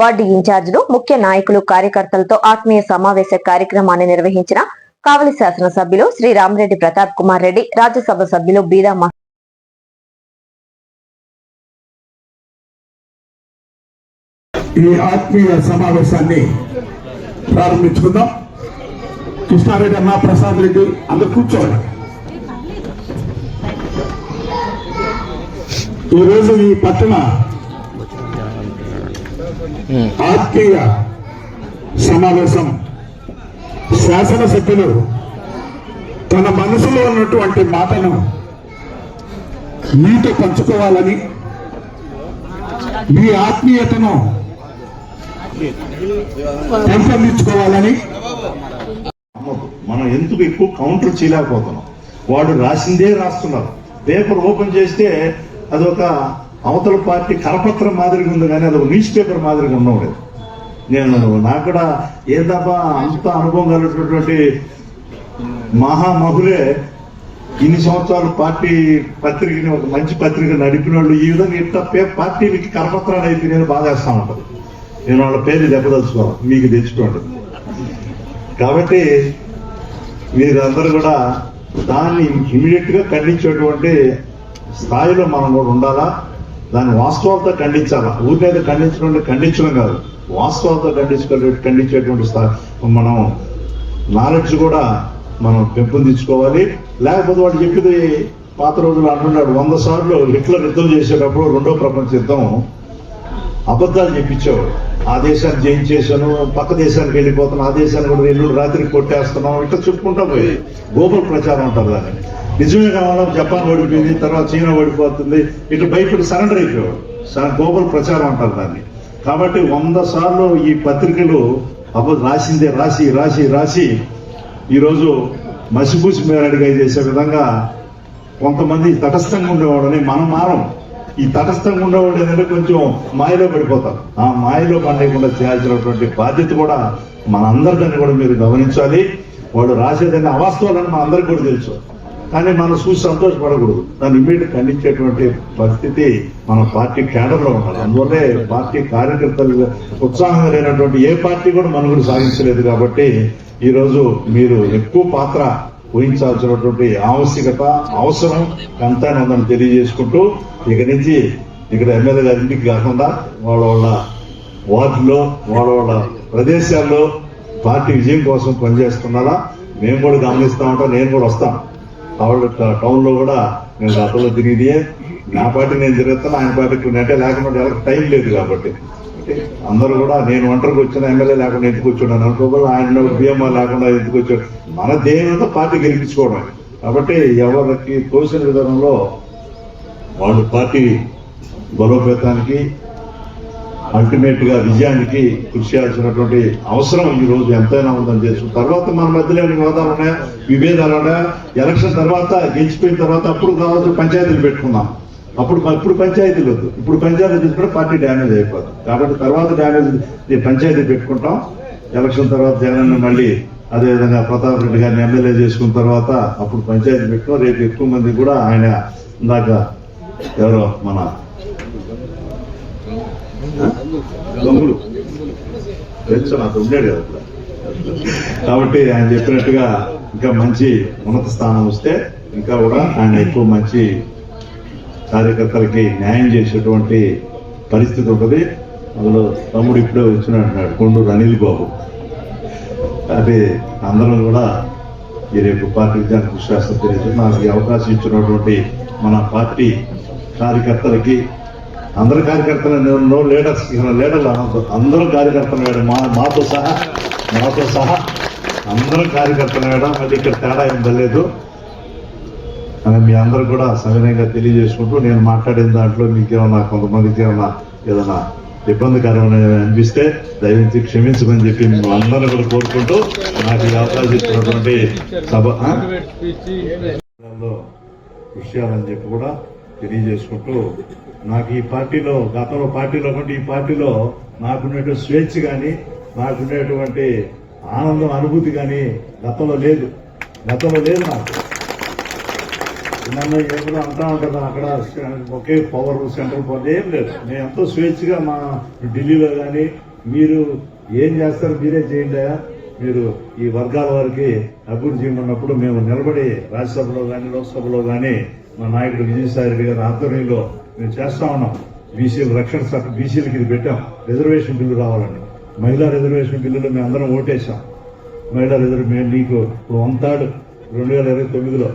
Ward ఇన్ఛార్జీలు ముఖ్య నాయకులు కార్యకర్తలతో ఆత్మీయ సమావేశ కార్యక్రమాన్ని నిర్వహించిన కావలి శాసనసభ్యులు శ్రీ రామరెడ్డి ప్రతాప్ కుమార్ రెడ్డి రాజ్యసభ సభ్యులు బీదా ఈ ఆత్మీయ సమావేశాన్ని ప్రారంభించుకుందాం. కృష్ణారెడ్డి అన్న ప్రసాద్ రెడ్డి అందరు కూర్చోండి. ఈరోజు ఈ పట్టణ ఆత్మీయ సమావేశం శాసనసభ్యులు తన మనసులో ఉన్నటువంటి మాటను మీతో పంచుకోవాలని మీ ఆత్మీయతను పెంపొందించుకోవాలని మనం ఎందుకు ఎక్కువ కౌంటర్ చేయలేకపోతున్నాం? వాడు రాసిందే రాస్తున్నారు. పేపర్ ఓపెన్ చేస్తే అదొక అవతల పార్టీ కరపత్రం మాదిరిగా ఉంది కానీ అది న్యూస్ పేపర్ మాదిరిగా ఉండవు నేను నాకు కూడా ఏందబ్బా అంత అనుభవం కలిగినటువంటి మహామహులే ఇన్ని సంవత్సరాలు పార్టీ పత్రికని ఒక మంచి పత్రిక నడిపిన వాళ్ళు ఈ విధంగా ఇట్లా పే- పార్టీలకి కరపత్రాలు బాగా బాధేస్తా ఉంటుంది. నేను వాళ్ళ పేరు చెప్పదలుచుకోవాలి మీకు తెచ్చుకోండి. కాబట్టి మీరందరూ కూడా దాన్ని ఇమీడియట్గా ఖండించేటువంటి స్థాయిలో మనం కూడా ఉండాలా? దాన్ని వాస్తవాలతో ఖండించాలా. ఊరినైతే ఖండించడం అంటే ఖండించడం కాదు. వాస్తవాలతో ఖండించుకునే ఖండించేటువంటి మనం నాలెడ్జ్ కూడా మనం పెంపొందించుకోవాలి. లేకపోతే వాడు చెప్పింది పాత రోజులు అంటున్నాడు వంద సార్లు హిట్లర్ యుద్ధం చేసేటప్పుడు రెండో ప్రపంచ యుద్ధం అబద్ధాలు చెప్పించేవాడు. ఆ దేశాన్ని జయించేశాను పక్క దేశానికి వెళ్ళిపోతాను ఆ దేశాన్ని కూడా ఎల్లుండి రాత్రికి కొట్టేస్తున్నాం ఇట్లా చెప్పుకుంటా పోయి గోబల్ ప్రచారం అంటారు దాన్ని. నిజమే కావాలా? జపాన్ ఓడిపోయింది తర్వాత చైనా ఓడిపోతుంది. ఇట్లా భయపడి సరెండర్ అయిపోయాడు గ్లోబల్ ప్రచారం అంటారు దాన్ని. కాబట్టి వంద సార్లు ఈ పత్రికలు అప్పుడు రాసిందే రాసి రాసి రాసి ఈరోజు మసిపూసి మేరడిగా చేసే విధంగా కొంతమంది తటస్థంగా ఉండేవాడని మనం మారం. ఈ తటస్థంగా ఉండేవాడు ఏంటంటే కొంచెం మాయలో పడిపోతారు. ఆ మాయలో పండకుండా చేయాల్సినటువంటి బాధ్యత కూడా మనందరిదాన్ని కూడా మీరు గమనించాలి. వాడు రాసేదాన్ని అవాస్తవాలని మనందరికీ కూడా తెలుసు. కానీ మనం చూసి సంతోషపడకూడదు. దాన్ని ఇమీడియట్ ఖండించేటువంటి పరిస్థితి మన పార్టీ కేడర్లో ఉండాలి. అందువల్లే పార్టీ కార్యకర్తలు ఉత్సాహంగా లేనటువంటి ఏ పార్టీ కూడా మనుగడ సాగించలేదు కాబట్టి ఈరోజు మీరు ఎక్కువ పాత్ర వహించాల్సినటువంటి ఆవశ్యకత అవసరం ఎంతైనా ఉందని తెలియజేసుకుంటూ ఇక నుంచి ఇక్కడ ఎమ్మెల్యే గారి ఇంటికి కాకుండా వాళ్ళ వాళ్ళ వార్డులో వాళ్ళ వాళ్ళ ప్రదేశాల్లో పార్టీ విజయం కోసం పనిచేస్తున్నారా? మేము కూడా గమనిస్తూ ఉంటాం నేను కూడా వస్తాను. టౌన్లో కూడా నేను రథంలో తిరిగి నా పార్టీ నేను తిరుగుతాను ఆయన పార్టీకి అంటే లేకుండా ఎలా టైం లేదు కాబట్టి. అందరూ కూడా నేను ఒంటరికి వచ్చిన ఎమ్మెల్యే లేకుండా ఎందుకు వచ్చాను అనుకోకుండా ఆయన బిఎంఆర్ లేకుండా ఎందుకు వచ్చాడు? మన దేనితో పార్టీ గెలిపించుకోవడం. కాబట్టి ఎవరికి తోసిన విధానంలో వాళ్ళు పార్టీ బలోపేతానికి అల్టిమేట్గా విజయానికి కృషి చేయాల్సినటువంటి అవసరం ఈ రోజు ఎంతైనా ఉందని తెలుసు తర్వాత మన మధ్యలో ఏమైనా వివాదాలు ఉన్నాయా? విభేదాలు ఉన్నాయా? ఎలక్షన్ తర్వాత గెలిచిపోయిన తర్వాత అప్పుడు కావాల్సిన పంచాయతీలు పెట్టుకుందాం. అప్పుడు ఇప్పుడు పంచాయతీలు వద్దు ఇప్పుడు పంచాయతీ తీసుకుంటే పార్టీ డ్యామేజ్ అయిపోతుంది కాబట్టి తర్వాత డ్యామేజ్ పంచాయతీ పెట్టుకుంటాం. ఎలక్షన్ తర్వాత జగన్ మళ్ళీ అదేవిధంగా ప్రతాప్ రెడ్డి గారిని ఎమ్మెల్యే చేసుకున్న తర్వాత అప్పుడు పంచాయతీ పెట్టుకున్నాం. రేపు ఎక్కువ మంది కూడా ఆయన ఇందాక ఎవరో మన దొంగలు తెలుసు నాకు ఉండేది కదా అప్పుడు. కాబట్టి ఆయన చెప్పినట్టుగా ఇంకా మంచి ఉన్నత స్థానం వస్తే ఇంకా కూడా ఆయన ఎక్కువ మంచి కార్యకర్తలకి న్యాయం చేసేటువంటి పరిస్థితి ఉంటుంది. అందులో తమ్ముడు ఇప్పుడే వచ్చినట్టున్నాడు కొండూరు అనిల్ బాబు. అది అందరం కూడా ఈ రేపు పార్టీ విధానం కృషి చేస్తాం తెలియదు నాకు ఈ అవకాశం ఇచ్చినటువంటి మన పార్టీ కార్యకర్తలకి అందరు కార్యకర్తలు నో లీడర్స్ లీడర్లు. అందరూ కార్యకర్తలు వేయడం మా మాతో సహా మాతో సహా అందరూ కార్యకర్తలు వేయడం మళ్ళీ ఇక్కడ తేడా ఏం తెలియదు. అని మీ అందరూ కూడా సవినయంగా తెలియజేసుకుంటూ నేను మాట్లాడిన దాంట్లో మీకేమన్నా కొంతమందికి ఏమన్నా ఏదైనా ఇబ్బందికరమైన అనిపిస్తే దయవించి క్షమించమని చెప్పి మిమ్మల్ని అందరూ కూడా కోరుకుంటూ నాకు ఈ అవకాశం ఇచ్చినటువంటి సభ కృషి చేయాలని చెప్పి కూడా తెలియజేసుకుంటూ నాకు ఈ పార్టీలో గతంలో పార్టీలో కంటే ఈ పార్టీలో నాకున్నటువంటి స్వేచ్ఛ కానీ నాకున్నటువంటి ఆనందం అనుభూతి కానీ గతంలో లేదు. గతంలో లేదు నాకు. నన్ను ఎప్పుడు అంటా ఉంటాను అక్కడ ఒకే పవర్ సెంట్రల్ పవర్ ఏం లేదు. నేను ఎంతో స్వేచ్ఛగా మా ఢిల్లీలో కానీ మీరు ఏం చేస్తారు మీరే చేయండి మీరు ఈ వర్గాల వారికి అభివృద్ధి ఉన్నప్పుడు మేము నిలబడి రాజ్యసభలో కానీ లోక్సభలో కానీ మా నాయకుడు విజయసాయి రెడ్డి గారి ఆధ్వర్యంలో మేము చేస్తా ఉన్నాం. బీసీల రక్షణ శాఖ బీసీలకి ఇది పెట్టాం. రిజర్వేషన్ బిల్లు రావాలని మహిళా రిజర్వేషన్ బిల్లులో మేము అందరం ఓటేసాం మహిళా రిజర్వ్ మేము నీకు ఇప్పుడు రెండు వేల ఇరవై తొమ్మిదిలో.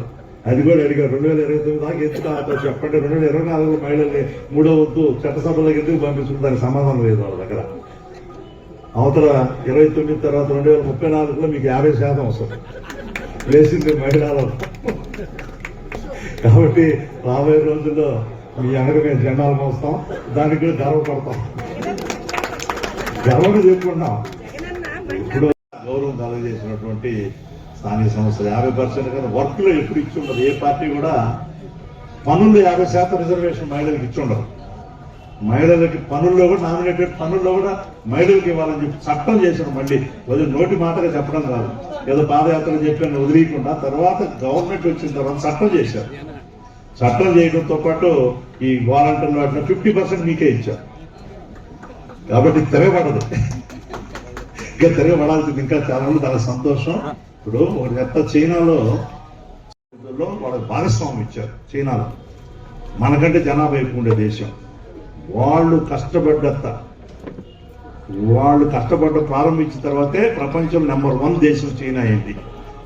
అది కూడా అడిగారు రెండు వేల ఇరవై తొమ్మిది దాకా ఎందుకు చెప్పండి. రెండు వేల ఇరవై నాలుగులో మహిళల్ని మూడో వద్దు చట్టసభలకు ఎందుకు పంపిస్తుంది సమాధానం లేదు వాళ్ళ దగ్గర. అవతల ఇరవై తొమ్మిది తర్వాత రెండు వేల ముప్పై నాలుగులో మీకు యాభై శాతం వస్తుంది. వేసింది మహిళలు కాబట్టి రాబోయే రోజుల్లో మీ వెనక మేము జెండాలు మోస్తాం. దానికి కూడా గర్వపడతాం గర్వంగా చెప్పుకున్నాం ఇప్పుడు గౌరవం కలగజేసినటువంటి స్థానిక సంస్థలు యాభై పర్సెంట్ కదా వర్క్లో ఎప్పుడు ఇచ్చి ఉండదు ఏ పార్టీ కూడా పనుల్లో యాభై శాతం రిజర్వేషన్ మహిళలకు ఇచ్చి ఉండదు మహిళలకి పనుల్లో కూడా నామినేటెడ్ పనుల్లో కూడా మహిళలకు ఇవ్వాలని చెప్పి చట్టం చేశారు మళ్ళీ. వదిలి నోటి మాటగా చెప్పడం కాదు. ఏదో పాదయాత్ర చెప్పాను వదిలేయకుండా తర్వాత గవర్నమెంట్ వచ్చిన తర్వాత చట్టం చేశారు. చట్టం చేయడంతో పాటు ఈ వాలంటీర్లు వాటిలో ఫిఫ్టీ పర్సెంట్ మీకే ఇచ్చారు. కాబట్టి తెరవబడదు. ఇంకా తిరగబడాల్సింది ఇంకా చాలా చాలా సంతోషం. ఇప్పుడు ఒక చెత్త చైనాలో వాళ్ళకి భాగస్వామ్యం ఇచ్చారు చైనాలో. మనకంటే జనాభా ఎక్కువ ఉండే దేశం. వాళ్ళు కష్టపడ్డత్త. వాళ్ళు కష్టపడ్డ ప్రారంభించిన తర్వాతే ప్రపంచం నెంబర్ వన్ దేశం చైనా అయింది.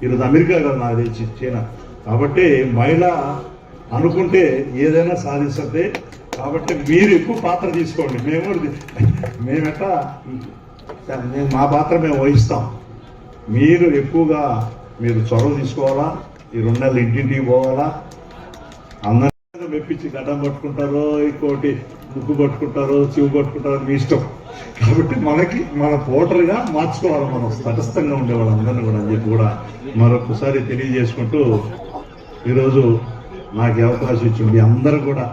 ఈరోజు అమెరికా కదా నాకు తెలిసి చైనా. కాబట్టి మహిళ అనుకుంటే ఏదైనా సాధిస్తుంది కాబట్టి మీరు ఎక్కువ పాత్ర తీసుకోండి. మేము మేమెట మేము మా పాత్ర మేము వహిస్తాం. మీరు ఎక్కువగా మీరు చొరవ తీసుకోవాలా? ఈ రెండు నెలలు ఇంటింటికి పోవాలా? అందరూ మెప్పించి గడ్డం పట్టుకుంటారో ఇంకోటి ముక్కు పట్టుకుంటారో చెవు పట్టుకుంటారో మీ ఇష్టం. కాబట్టి మనకి మన పోటర్గా మార్చుకోవాలి మనం తటస్థంగా ఉండేవాళ్ళు అందరినీ కూడా అని చెప్పి కూడా మరొకసారి తెలియజేసుకుంటూ ఈరోజు నాకు అవకాశం ఇచ్చి మీ అందరూ కూడా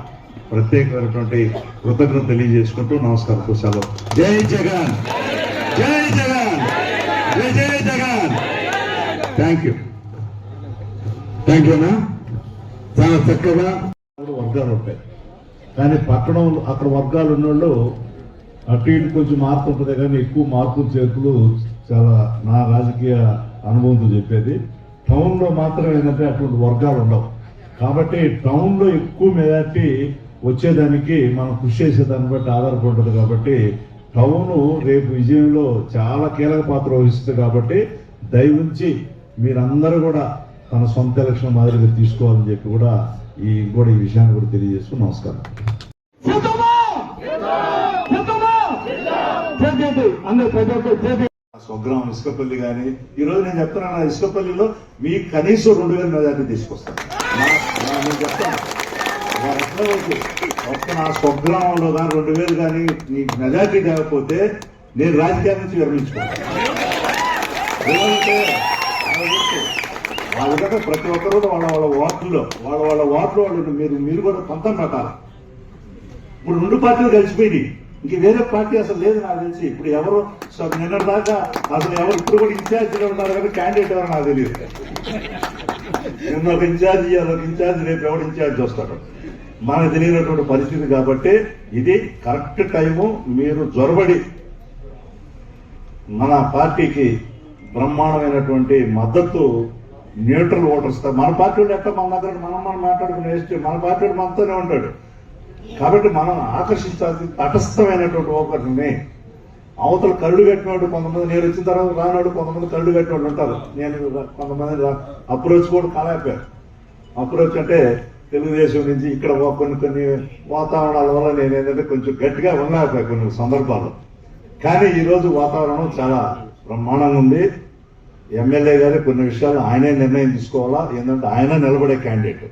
ప్రత్యేకమైనటువంటి కృతజ్ఞత తెలియజేసుకుంటూ నమస్కారం సెలవు జై జగన్! జై జగన్! జై జై Jagan! Thank you thank you అన్నా చాలా చక్కగా వర్గాలు ఉంటాయి. కానీ పట్టణం అక్కడ వర్గాలు ఉన్నోళ్ళు అటు ఇటు కొంచెం మార్పు ఉంటుంది కానీ ఎక్కువ మార్పులు చేతులు చాలా నా రాజకీయ అనుభవంతో చెప్పేది. టౌన్లో మాత్రం ఏంటంటే అటువంటి వర్గాలు ఉండవు. కాబట్టి టౌన్లో ఎక్కువ మెజార్టీ వచ్చేదానికి మనం కృషి చేసే దాన్ని బట్టి ఆధారపడుతుంది కాబట్టి టౌన్ రేపు విజయంలో చాలా కీలక పాత్ర వహిస్తుంది కాబట్టి దయవుంచి మీరందరూ కూడా తన సొంత ఎలక్షన్ మాదిరిగా తీసుకోవాలని చెప్పి కూడా ఈ కూడా ఈ విషయాన్ని కూడా తెలియజేస్తూ నమస్కారం. స్వగ్రామం ఇసుకపల్లి కానీ ఈ రోజు నేను చెప్తున్నాను ఇసుకపల్లిలో మీ కనీసం రెండు వేల మెజార్టీ తీసుకొస్తాను. నేను చెప్తాను నా ఒక్క నా స్వగ్రామంలో కానీ రెండు వేలు కానీ నీకు మెజార్టీ లేకపోతే నేను రాజకీయాల నుంచి విరమించుకోవాలి ఏమంటే వాళ్ళ దగ్గర ప్రతి ఒక్కరు కూడా వాళ్ళ వాళ్ళ వార్డుల్లో వాళ్ళ వాళ్ళ వార్డులో వాళ్ళు మీరు మీరు కూడా పంతం పెట్టాలి ఇప్పుడు రెండు పార్టీలు కలిసిపోయినాయి ఇంక వేరే పార్టీ అసలు లేదు నాకు తెలిసి. ఇప్పుడు ఎవరు నిన్న దాకా అసలు ఎవరు ఇప్పుడు కూడా ఇన్ఛార్జీలో ఉన్నారు కానీ క్యాండిడేట్ ఎవరు నాకు తెలియదు. నిన్న ఒక ఇన్ఛార్జ్ ఇవ్వాలి ఒక ఇన్ఛార్జ్ రేపు ఎవరు ఇన్ఛార్జ్ వస్తాడు మనకు తెలియనటువంటి పరిస్థితి కాబట్టి ఇది కరెక్ట్ టైము మీరు జొరబడి మన పార్టీకి బ్రహ్మాండమైనటువంటి మద్దతు న్యూట్రల్ ఓటర్స్ మన పార్టీ వాడు ఎట్లా మన దగ్గర మనం మనం మాట్లాడుకునే వేస్ట్ మన పార్టీ వాడు మనతోనే ఉంటాడు. కాబట్టి మనం ఆకర్షించాల్సి తటస్థమైనటువంటి ఒకరిని అవతల కళ్ళు కట్టినోడు కొంతమంది నేను వచ్చిన తర్వాత రానోడు కొంతమంది కళ్ళు కట్టినోడు ఉంటారు. నేను కొంతమంది అప్రోచ్ కూడా కాలేకపోయారు అప్రోచ్ అంటే తెలుగుదేశం నుంచి ఇక్కడ కొన్ని కొన్ని వాతావరణాల వల్ల నేను ఏంటంటే కొంచెం గట్టిగా ఉండలేకపోయా కొన్ని సందర్భాలు కానీ ఈరోజు వాతావరణం చాలా బ్రహ్మాండంగా ఉంది. ఎమ్మెల్యే గారు కొన్ని విషయాలు ఆయనే నిర్ణయం తీసుకోవాలా? ఏంటంటే ఆయన నిలబడే క్యాండిడేట్.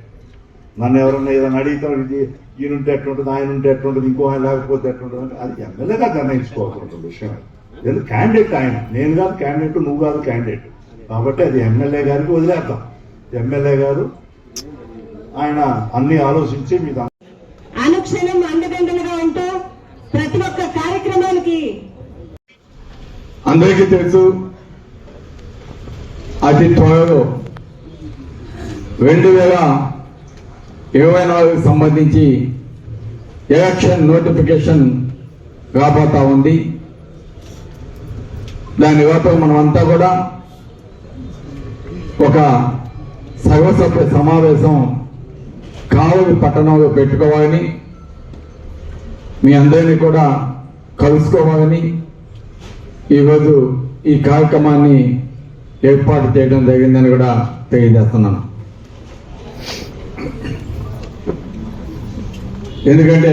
నన్ను ఎవరన్నా ఏదైనా అడిగితే ఇది ఈయన ఉంటే ఎట్లుంటుంది ఆయన ఉంటే ఎట్లుంటుంది ఇంకో ఆయన లేకపోతే ఎట్లుంటుంది అంటే అది ఎమ్మెల్యేగా నిర్ణయించుకోవాల్సిన విషయం. ఎందుకు క్యాండిడేట్ ఆయన. నేను కాదు క్యాండిడేట్ నువ్వు కాదు క్యాండిడేట్ కాబట్టి అది ఎమ్మెల్యే గారికి వదిలేద్దాం. ఎమ్మెల్యే గారు ఆయన అన్ని ఆలోచించి మీకు అనుక్షణం అండదండలుగా ఉంటూ ప్రతి ఒక్క కార్యక్రమానికి అందరికీ తెలుసు అతి త్వరలో రెండు వేల ఇరవై నాలుగు సంబంధించి ఎలక్షన్ నోటిఫికేషన్ రాబోతా ఉంది. దాని లోపల మనమంతా కూడా ఒక సర్వసభ్య సమావేశం కావలి పట్టణంలో పెట్టుకోవాలని మీ అందరినీ కూడా కలుసుకోవాలని ఈరోజు ఈ కార్యక్రమాన్ని ఏర్పాటు చేయడం జరిగిందని కూడా తెలియజేస్తున్నాను. ఎందుకంటే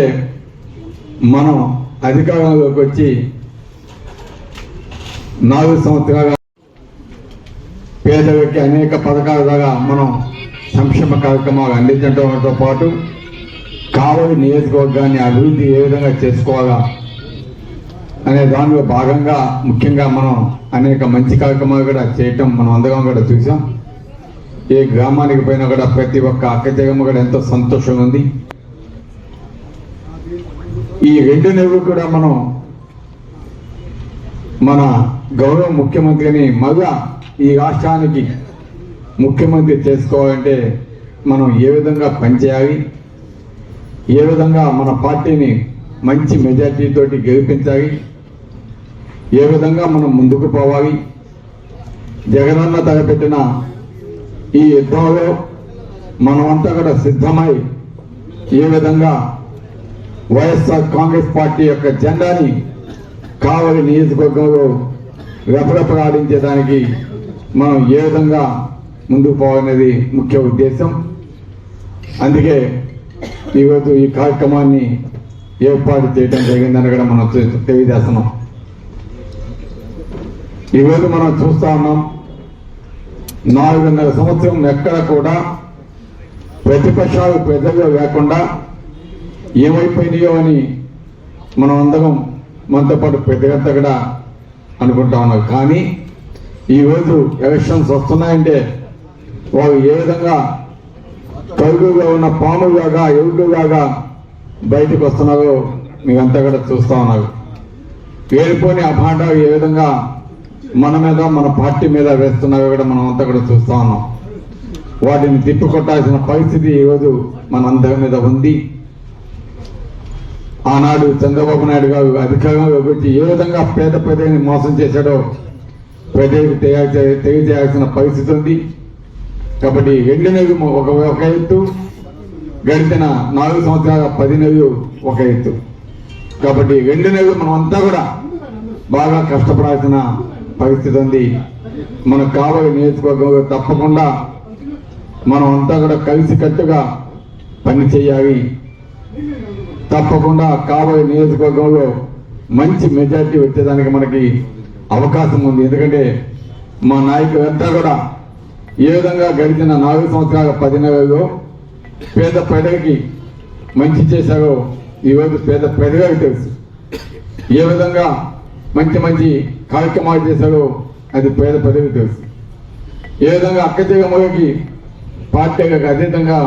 మనం అధికారంలోకి వచ్చి నాలుగు సంవత్సరాల పేదలకి అనేక పథకాల ద్వారా మనం సంక్షేమ కార్యక్రమాలు అందించడంతో పాటు కావలి నియోజకవర్గాన్ని అభివృద్ధి ఏ విధంగా చేసుకోవాలా అనే దానిలో భాగంగా ముఖ్యంగా మనం అనేక మంచి కార్యక్రమాలు కూడా చేయటం మనం అందరం కూడా చూసాం ఏ గ్రామానికి పోయినా కూడా ప్రతి ఒక్క అక్కచెగమ్మ కూడా ఎంతో సంతోషంగా ఉంది. ఈ రెండు నెలలు కూడా మనం మన గౌరవ ముఖ్యమంత్రిని మగ ఈ రాష్ట్రానికి ముఖ్యమంత్రి చేసుకోవాలంటే మనం ఏ విధంగా పనిచేయాలి? ఏ విధంగా మన పార్టీని మంచి మెజార్టీతో గెలిపించాలి? ఏ విధంగా మనం ముందుకు పోవాలి? జగనన్న తలపెట్టిన ఈ యుద్ధంలో మనమంతా కూడా సిద్ధమై ఏ విధంగా వైఎస్ఆర్ కాంగ్రెస్ పార్టీ యొక్క జెండాని కావలి నియోజకవర్గంలో రెపరెపలాడించేదానికి మనం ఏ విధంగా ముందుకు పోవాలనేది ముఖ్య ఉద్దేశం. అందుకే ఈరోజు ఈ కార్యక్రమాన్ని ఏర్పాటు చేయడం జరిగిందని కూడా మనం తెలియజేస్తున్నాం. ఈరోజు మనం చూస్తా ఉన్నాం నాలుగున్నర సంవత్సరం ఎక్కడ కూడా ప్రతిపక్షాలు ప్రజల్లో లేకుండా ఏమైపోయినాయో అని మనం అందరం మనతో పాటు ప్రతిగంతా కూడా అనుకుంటా ఉన్నారు కానీ ఈరోజు ఎలక్షన్స్ వస్తున్నాయంటే వాళ్ళు ఏ విధంగా కరుగుగా ఉన్న పాములాగా ఎరుడులాగా బయటకు వస్తున్నారో మీరంతా కూడా చూస్తూ ఉన్నారు. వేరుపోని అభాండాలు ఏ విధంగా మన మీద మన పార్టీ మీద వేస్తున్నారో కూడా మనం అంతా కూడా చూస్తూ ఉన్నాం. వాటిని తిప్పికొట్టాల్సిన పరిస్థితి ఈరోజు మనందరి మీద ఉంది. ఆనాడు చంద్రబాబు నాయుడు గారు అధికారంలోకి వచ్చి ఏ విధంగా పేద ప్రజల్ని మోసం చేశాడో ప్రజలకు తెలియ- తెలియజేయాల్సిన పరిస్థితి ఉంది. కాబట్టి రెండు నెలలు ఒక ఒక ఎత్తు గడిచిన నాలుగు సంవత్సరాల పది నెలలు ఒక ఎత్తు. కాబట్టి రెండు నెలలు మనం అంతా కూడా బాగా కష్టపడాల్సిన పరిస్థితి ఉంది. మనకు కావాలి నియోజకవర్గంలో తప్పకుండా మనం అంతా కూడా కలిసికట్టుగా పని చేయాలి. తప్పకుండా కాబోయే నియోజకవర్గంలో మంచి మెజార్టీ వచ్చేదానికి మనకి అవకాశం ఉంది. ఎందుకంటే మా నాయకులంతా కూడా ఏ విధంగా గడిచిన నాలుగు సంవత్సరాల పది నెలల్లో పేద ప్రజలకి మంచి చేశారో ఈరోజు పేద ప్రజలకు తెలుసు. ఏ విధంగా మంచి మంచి కార్యక్రమాలు చేశారో అది పేద ప్రజలకు తెలుసు. ఏ విధంగా అక్కచెగమ్మలకి పార్టీలకు అతీతంగా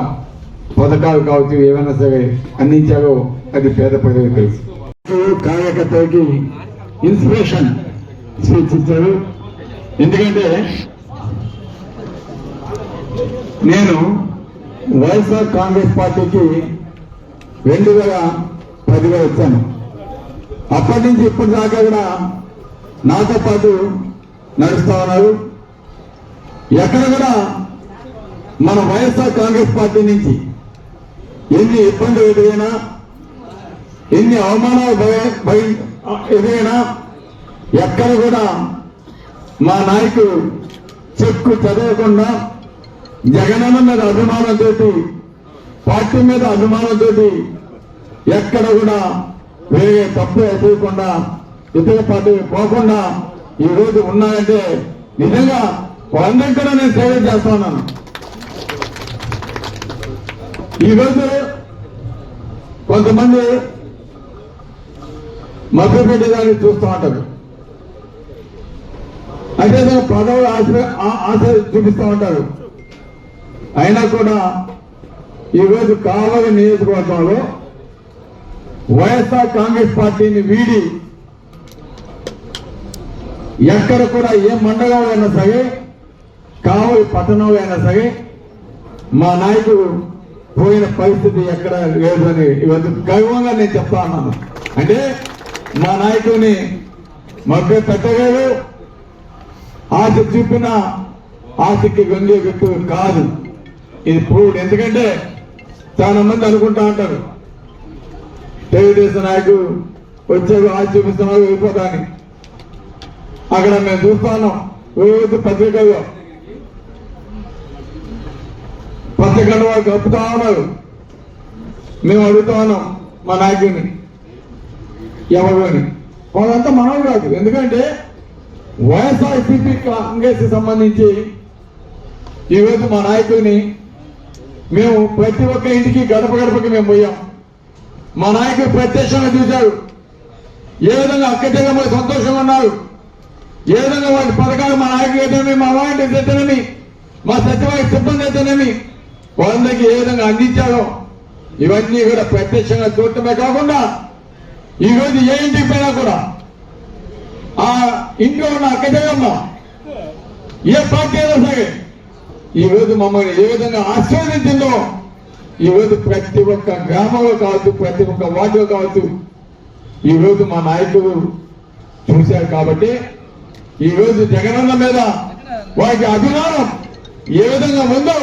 పథకాలు కావచ్చు ఏమైనా సరే అందించారో అది పేద ప్రజలకు తెలుసు. కార్యకర్తలకి ఇన్స్పిరేషన్ స్పీచ్ ఇచ్చారు ఎందుకంటే నేను వైఎస్ఆర్ కాంగ్రెస్ పార్టీకి రెండు వేల పదిలో వచ్చాను. అప్పటి నుంచి ఇప్పటి దాకా కూడా నాతో పాటు నడుస్తా ఉన్నారు. ఎక్కడ కూడా మన వైఎస్ఆర్ కాంగ్రెస్ పార్టీ నుంచి ఎన్ని ఇబ్బందులు ఎదురైనా ఎన్ని అవమానాలు భయ- ఎదురైనా ఎక్కడ కూడా మా నాయకుడు చెక్కు చదవకుండా జగనన్న మీద అభిమానంతో పార్టీ మీద అభిమానంతో ఎక్కడ కూడా వేరే తప్పు ఎదురకుండా ఇతర పార్టీ పోకుండా ఈ రోజు ఉన్నాయంటే నిజంగా వాళ్ళందరికీ కూడా నేను సేవ చేస్తా ఉన్నాను. ఈరోజు కొంతమంది మభ్యపెట్టేదాన్ని చూస్తూ ఉంటారు. అదే పదవులు ఆశ ఆశ చూపిస్తూ ఉంటారు. అయినా కూడా ఈరోజు కావలి నియోజకవర్గంలో వైఎస్ఆర్ కాంగ్రెస్ పార్టీని వీడి ఎక్కడ కూడా ఏ మండలంలో అయినా సరే కావలి పట్టణంలో అయినా సరే మా నాయకుడు పోయిన పరిస్థితి ఎక్కడ లేదు అని ఇవన్నీ గర్వంగా నేను చెప్తా ఉన్నాను. అంటే మా నాయకుడిని మభ్య పెట్టలేదు ఆశ చూపిన ఆశకి గొంగే వ్యక్తి కాదు. ఇది ప్రూవ్డ్ ఎందుకంటే చాలా మంది అనుకుంటా ఉంటారు తెలుగుదేశం నాయకుడు వచ్చే ఆశ చూపిస్తున్నారు వెళ్ళిపోతాని అక్కడ మేము చూస్తాను రోజు పత్రికల్లో పచ్చగండ వాళ్ళు కప్పుతా ఉన్నారు. మేము అడుగుతా ఉన్నాం మా నాయకుడిని ఎవరు అని వాళ్ళంతా మనవి కాదు. ఎందుకంటే వైఎస్ఆర్సీపీ కాంగ్రెస్ సంబంధించి ఈరోజు మా నాయకుడిని మేము ప్రతి ఒక్క ఇంటికి గడప గడపకి మేము పోయాం. మా నాయకుడు ప్రత్యక్షంగా చూశాడు. ఏ విధంగా అక్కచెల్లెమ్మలు సంతోషంగా ఉన్నారు? ఏ విధంగా వాటి పథకాలు మా నాయకులు అయితేనేమి మా వాలంటీర్స్ అయితేనేమి మా సచివాలయ సిబ్బంది అయితేనేమి వాళ్ళకి ఏ విధంగా అందించాలో ఇవన్నీ కూడా ప్రత్యక్షంగా చూడటమే కాకుండా ఈ రోజు ఏ ఇంటికి పోయినా కూడా ఆ ఇంట్లో ఉన్న అక్కజగమ్మ ఏ పార్టీ అయినా సరే ఈ రోజు మమ్మల్ని ఏ విధంగా ఆశీర్వదించిందో ఈ రోజు ప్రతి ఒక్క గ్రామంలో కావచ్చు ప్రతి ఒక్క వార్డులో కావచ్చు ఈ రోజు మా నాయకులు చూశారు కాబట్టి ఈ రోజు జగనన్న మీద వారికి అభిమానం ఏ విధంగా ఉందో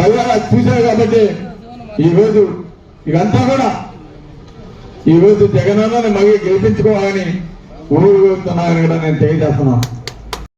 కళ్ళగా చూశారు కాబట్టి ఈ రోజు ఇదంతా కూడా ఈ రోజు జగనన్నని మళ్ళీ గెలిపించుకోవాలని ఊరు వెళ్తున్నారని కూడా నేను తెలియజేస్తున్నాను.